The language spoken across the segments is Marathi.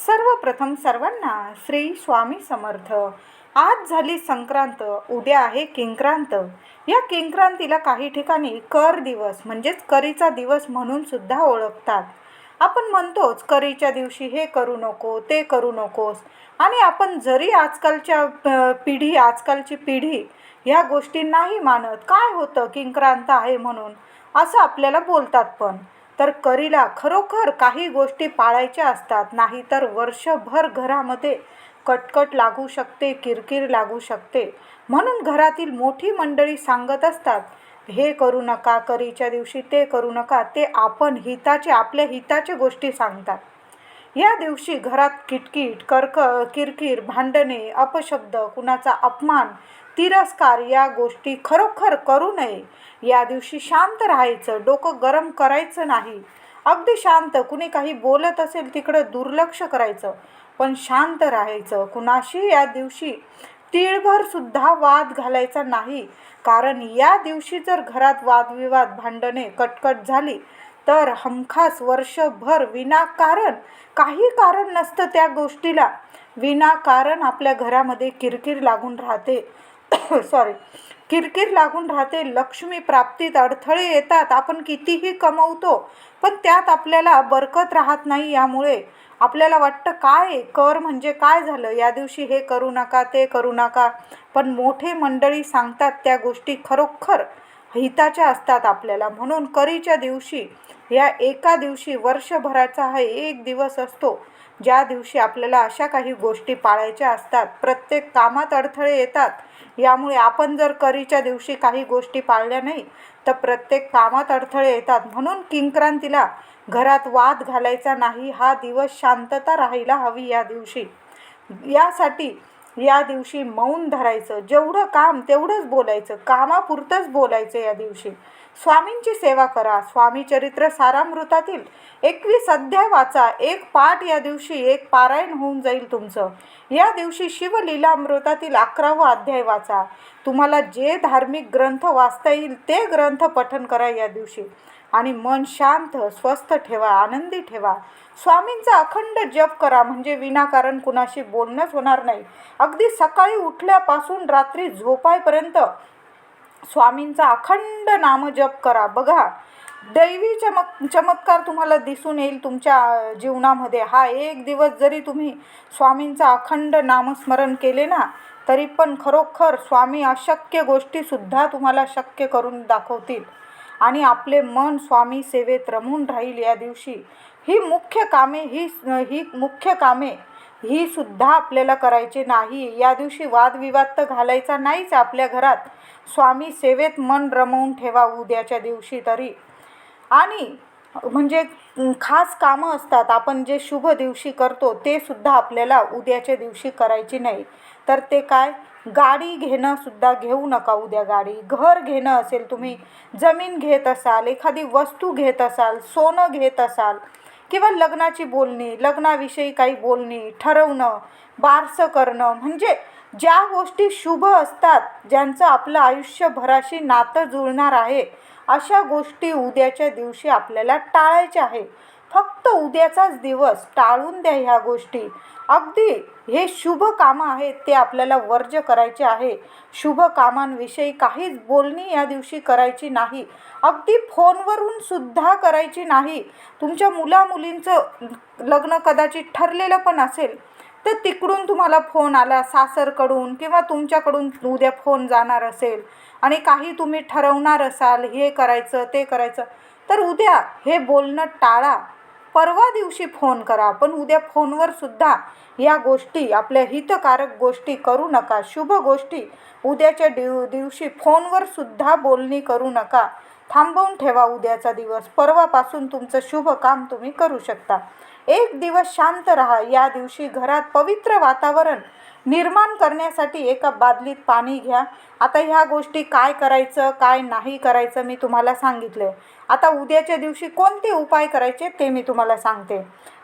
सर्वप्रथम सर्वांना श्री स्वामी समर्थ. आज झाली संक्रांत उद्या आहे किंक्रांत. या किंक्रांतीला काही ठिकाणी कर दिवस म्हणजेच करीचा दिवस म्हणून सुद्धा ओळखतात. आपण म्हणतोच करीच्या दिवशी हे करू नको ते करू नकोस. आणि आपण जरी आजकालच्या पिढी आजकालची पिढी ह्या गोष्टी नाही मानत काय होतं किंक्रांत आहे म्हणून? असं आपल्याला बोलतात पण. तर करीला खरोखर काही गोष्टी पाळायच्या असतात. नाहीतर वर्षभर घरामध्ये कटकट लागू शकते किरकिर लागू शकते. म्हणून घरातील मोठी मंडळी सांगत असतात हे करू नका करीच्या दिवशी ते करू नका ते आपण हिताचे आपल्या हिताचे गोष्टी सांगतात. या दिवशी घरात किटकिट कर्क किरकिर भांडणे अपशब्द कुणाचा अपमान तिरस्कार या गोष्टी खरोखर करू नये. या दिवशी शांत राहायचं डोकं गरम करायचं नाही. अगदी शांत कुणी काही बोलत असेल तिकडं दुर्लक्ष करायचं पण शांत राहायचं. कुणाशी या दिवशी तीळभर सुद्धा वाद घालायचा नाही. कारण या दिवशी जर घरात वादविवाद भांडणे कटकट झाली तर हमखास वर्षभर विनाकारण. काही कारण नसतं त्या गोष्टीला. विनाकारण आपल्या घरामध्ये किरकिर लागून राहते. सॉरी किरकिर लागून राहते लक्ष्मी प्राप्तीत अडथळे येतात आपण कितीही कमवतो पण त्यात आपल्याला बरकत राहत नाही यामुळे. आपल्याला वाटतं काय? कर म्हणजे काय झालं? या दिवशी हे करू नका ते करू नका. पण मोठे मंडळी सांगतात त्या गोष्टी खरोखर. हिताच्या असतात आपल्याला. म्हणून करीच्या दिवशी या एका दिवशी वर्षभराचा हा एक दिवस असतो ज्या दिवशी आपल्याला अशा काही गोष्टी पाळायच्या असतात. प्रत्येक कामात अडथळे येतात. यामुळे आपण जर करीच्या दिवशी काही गोष्टी पाळल्या नाही तर प्रत्येक कामात अडथळे येतात. म्हणून किंक्रांतीला घरात वाद घालायचा नाही. हा दिवस शांतता राहायला हवी या दिवशी. यासाठी या दिवशी मौन धरायचं जेवढं काम तेवढंच बोलायचं कामापुरतंच बोलायचं या दिवशी. स्वामींची सेवा करा. स्वामी चरित्र सारामृतातील एकवीस अध्याय वाचा. एक पाठ या दिवशी एक पारायण होऊन जाईल तुमचं. या दिवशी शिवलीलामृतातील अकरावा अध्याय वाचा. तुम्हाला जे धार्मिक ग्रंथ वाचता येईल ते ग्रंथ पठन करा या दिवशी. आणि मन शांत स्वस्थ ठेवा आनंदी ठेवा. स्वामींचा अखंड जप करा म्हणजे विनाकारण कुणाशी बोलणंच होणार नाही. अगदी सकाळी उठल्यापासून रात्री झोपायपर्यंत स्वामींचा अखंड नामजप करा. बघा दैवी चमक चमत्कार तुम्हाला दिसून येईल तुमच्या जीवनामध्ये. हा एक दिवस जरी तुम्ही स्वामींचा अखंड नामस्मरण केले ना तरी पण खरोखर स्वामी अशक्य गोष्टीसुद्धा तुम्हाला शक्य करून दाखवतील. आणि आपले मन स्वामी सेवेत रमून राहील या दिवशी. ही मुख्य कामे ही ही मुख्य कामे ही सुद्धा आपल्याला करायची नाही. या दिवशी वादविवाद तर घालायचा नाहीच आपल्या घरात. स्वामी सेवेत मन रमवून ठेवा उद्याच्या दिवशी तरी. आणि म्हणजे खास कामं असतात. आपण जे शुभ दिवशी करतो ते सुद्धा आपल्याला उद्याच्या दिवशी करायची नाही. तर ते काय? गाडी घेणंसुद्धा घेऊ नका उद्या गाडी. घर घेणं असेल तुम्ही जमीन घेत असाल एखादी वस्तू घेत असाल सोनं घेत असाल किंवा लग्नाची बोलणी लग्नाविषयी काही बोलणी ठरवणं बारसं करणं म्हणजे ज्या गोष्टी शुभ असतात ज्यांचं आपलं आयुष्यभराशी नातं जुळणार आहे अशा गोष्टी उद्याच्या दिवशी आपल्याला टाळायच्या आहे. फक्त उद्याचाच दिवस टाळून द्या ह्या गोष्टी. अगदी हे शुभ कामं आहेत ते आपल्याला वर्ज करायचे आहे. शुभ कामांविषयी काहीच बोलणी या दिवशी करायची नाही. अगदी फोनवरून सुद्धा करायची नाही. तुमच्या मुलामुलींचं लग्न कदाचित ठरलेलं पण असेल तर तिकडून तुम्हाला फोन आला सासरकडून किंवा तुमच्याकडून उद्या फोन जाणार असेल आणि काही तुम्ही ठरवणार असाल हे करायचं ते करायचं तर उद्या हे बोलणं टाळा. परवा दिवशी फोन करा. पण उद्या फोनवर सुद्धा या गोष्टी आपल्या हितकारक गोष्टी करू नका. शुभ गोष्टी उद्याच्या दिव दिवशी फोनवर सुद्धा बोलणी करू नका. थांबवून ठेवा उद्याचा दिवस. परवापासून तुमचं शुभ काम तुम्ही करू शकता. एक दिवस शांत राहा. या दिवशी घरात पवित्र वातावरण निर्माण करण्यासाठी एका बादलीत पाणी घ्या. आता ह्या गोष्टी काय करायचं काय नाही करायचं मी तुम्हाला सांगितलं आता उद्याच्या दिवशी कोणते उपाय करायचे ते मी तुम्हाला सांगते.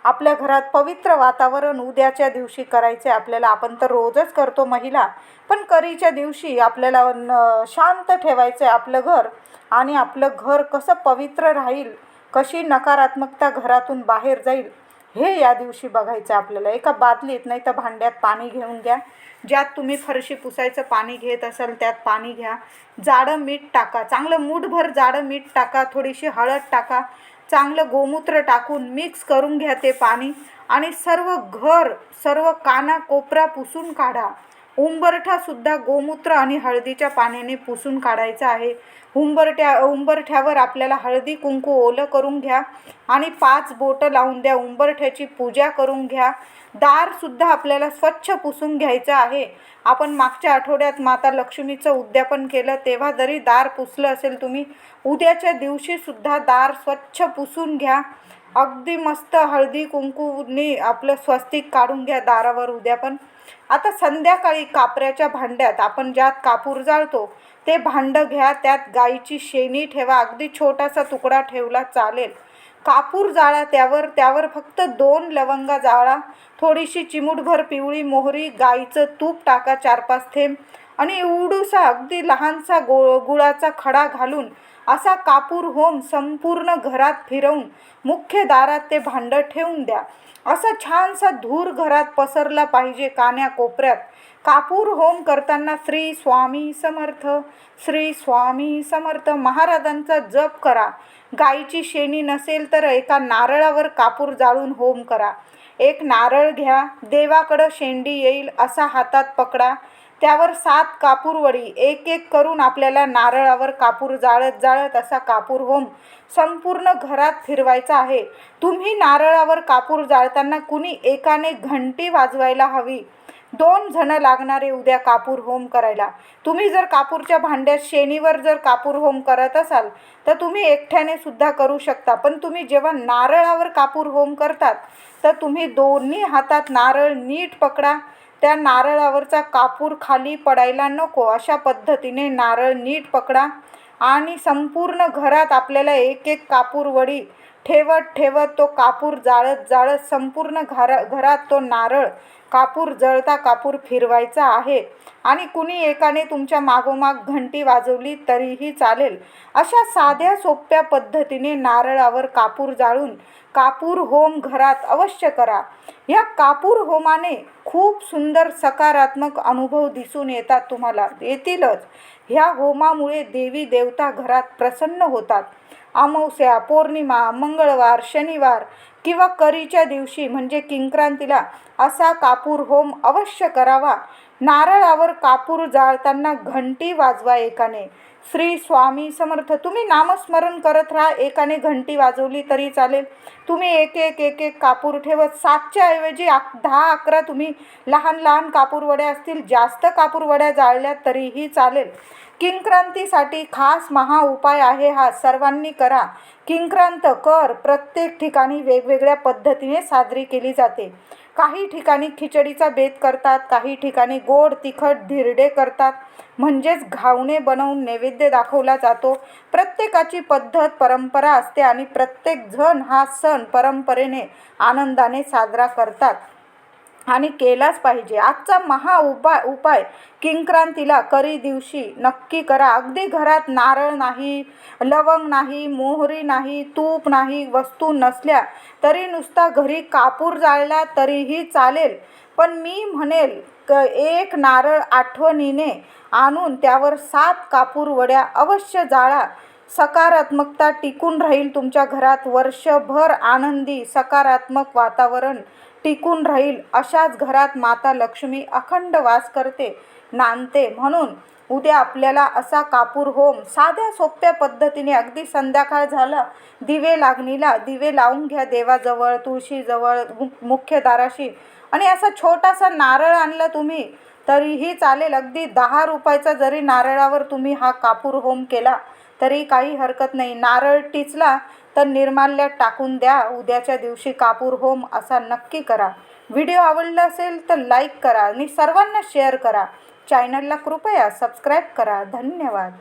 आपल्या घरात पवित्र वातावरण उद्याच्या दिवशी करायचे आपल्याला आपण तर रोजच करतो महिला पण करीच्या दिवशी आपल्याला न शांत ठेवायचं आहे आपलं घर आणि आपलं घर कसं पवित्र राहील कशी नकारात्मकता घरातून बाहेर जाईल हे या दिवशी बघायचं आपल्याला. एका बादलीत नाही तर भांड्यात पाणी घेऊन घ्या. ज्यात तुम्ही फरशी पुसायचं पाणी घेत असाल त्यात पाणी घ्या. जाडं मीठ टाका. चांगलं मूठभर जाडं मीठ टाका. थोडीशी हळद टाका. चांगलं गोमूत्र टाकून मिक्स करून घ्या ते पाणी. आणि सर्व घर सर्व काना कोपरा पुसून काढा. उंबरठासुद्धा गोमूत्र आणि हळदीच्या पाण्याने पुसून काढायचा आहे. उंबरठ्या उंबरठ्यावर आपल्याला हळदी कुंकू ओलं करून घ्या आणि पाच बोटं लावून द्या. उंबरठ्याची पूजा करून घ्या. दारसुद्धा आपल्याला स्वच्छ पुसून घ्यायचं आहे. आपण मागच्या आठवड्यात माता लक्ष्मीचं उद्यापन केलं. तेव्हा जरी दार पुसलं असेल तुम्ही उद्याच्या दिवशीसुद्धा दार स्वच्छ पुसून घ्या. अगदी मस्त हळदी कुंकूनी आपलं स्वस्तिक काढून घ्या दारावर उद्या पण आता संध्याकाळी कापऱ्याच्या भांड्यात आपण ज्यात कापूर जाळतो ते भांडं घ्या त्यात गाईची शेणी ठेवा अगदी छोटासा तुकडा ठेवला चालेल. कापूर जाळा त्यावर त्यावर फक्त दोन लवंगा जाळा थोडीशी चिमूटभर पिवळी मोहरी गाईचं तूप टाका चार पाच थेंब. आणि एवढूसा अगदी लहानसा गो गुळाचा खडा घालून असा कापूर होम संपूर्ण घरात फिरवून मुख्य दारात ते भांडं ठेवून द्या. असा छानसा धूर घरात पसरला पाहिजे कान्या कोपऱ्यात. कापूर होम करताना श्री स्वामी समर्थ श्री स्वामी समर्थ महाराजांचा जप करा. गाईची शेणी नसेल तर एका नारळावर कापूर जाळून होम करा. एक नारळ घ्या देवाकडं शेंडी येईल असा हातात पकडा. त्यावर सात कापूरवडी एक एक करून आपल्याला नारळावर कापूर जाळत जाळत असा कापूर होम संपूर्ण घरात फिरवायचा आहे. तुम्ही नारळावर कापूर जाळताना कुणी एकाने घंटी वाजवायला हवी. दोन जण लागणारे उद्या कापूर होम करायला. तुम्ही जर कापूरच्या भांड्यात शेणीवर जर कापूर होम करत असाल तर तुम्ही एकट्याने सुद्धा करू शकता. पण तुम्ही जेव्हा नारळावर कापूर होम करतात तर तुम्ही दोन्ही हातात नारळ नीट पकडा. त्या नारळावरचा कापूर खाली पडायला नको अशा पद्धतीने नारळ नीट पकडा आणि संपूर्ण घरात आपल्याला एक एक कापूर वडी ठेवत ठेवत तो कापूर जाळत जाळत संपूर्ण घरा घरात तो नारळ कापूर जळता कापूर फिरवायचा आहे. आणि कुणी एकाने तुमच्या मागोमाग घंटी वाजवली तरीही चालेल. अशा साध्या सोप्या पद्धतीने नारळावर कापूर जाळून कापूर होम घरात अवश्य करा. या कापूर होमाने खूप सुंदर सकारात्मक अनुभव दिसून येतात तुम्हाला. येतीलच. ह्या होमामुळे देवी देवता घरात प्रसन्न होतात. अमावस्या पौर्णिमा मंगळवार शनिवार किंवा करीच्या दिवशी म्हणजे किंक्रांतीला असा कापूर होम अवश्य करावा. नारळावर कापूर जाळताना घंटी वाजवा एकाने. श्री स्वामी समर्थ तुम्ही नामस्मरण करत राहा. एकाने घंटी वाजवली तरी चालेल. तुम्ही एक एक एक एक कापूर ठेवत सातच्या ऐवजी अक दहा अकरा तुम्ही लहान लहान कापूरवड्या असतील जास्त कापूरवड्या जाळल्या तरीही चालेल. किंक्रांतीसाठी खास महा उपाय आहे हा. सर्वांनी करा. किंक्रांत कर. प्रत्येक ठिकाणी वेगवेगळ्या पद्धतीने साजरी केली जाते. काही ठिकाणी खिचडीचा बेत करतात काही ठिकाणी गोड तिखट धिरडे करतात. म्हणजेच घावणे बनवून नैवेद्य दाखवला जातो. प्रत्येकाची पद्धत परंपरा असते आणि प्रत्येक जण हा सण परंपरेने आनंदाने साजरा करतात. आणि केलाच पाहिजे. आजचा महा उपाय उपाय किंक्रांतीला करी दिवशी नक्की करा. अगदी घरात नारळ नाही लवंग नाही मोहरी नाही तूप नाही वस्तू नसल्या तरी नुसता घरी कापूर जाळला तरीही चालेल. पण मी म्हणेल क एक नारळ आठवणीने आणून त्यावर सात कापूर वड्या अवश्य जाळा. सकारात्मकता टिकून राहील तुमच्या घरात. वर्षभर आनंदी सकारात्मक वातावरण टिकून राहील अशाच घरात माता लक्ष्मी अखंड वास करते नांदते. म्हणून उद्या आपल्याला असा कापूर होम साध्या सोप्या पद्धतीने अगदी संध्याकाळ झालं दिवे लागणीला दिवे लावून घ्या देवाजवळ तुळशीजवळ मु मुख्य दाराशी. आणि असा छोटासा नारळ आणला तुम्ही तरीही चालेल. अगदी दहा रुपयाचा जरी नारळावर तुम्ही हा कापूर होम केला तरी काही हरकत नाही. नारळ टिचला तर निर्माल्यात टाकून द्या. उद्याच्या दिवशी कापूर होम असा नक्की करा. व्हिडिओ आवडला असेल तर लाईक करा आणि सर्वांना शेअर करा. चॅनलला कृपया सबस्क्राईब करा. धन्यवाद.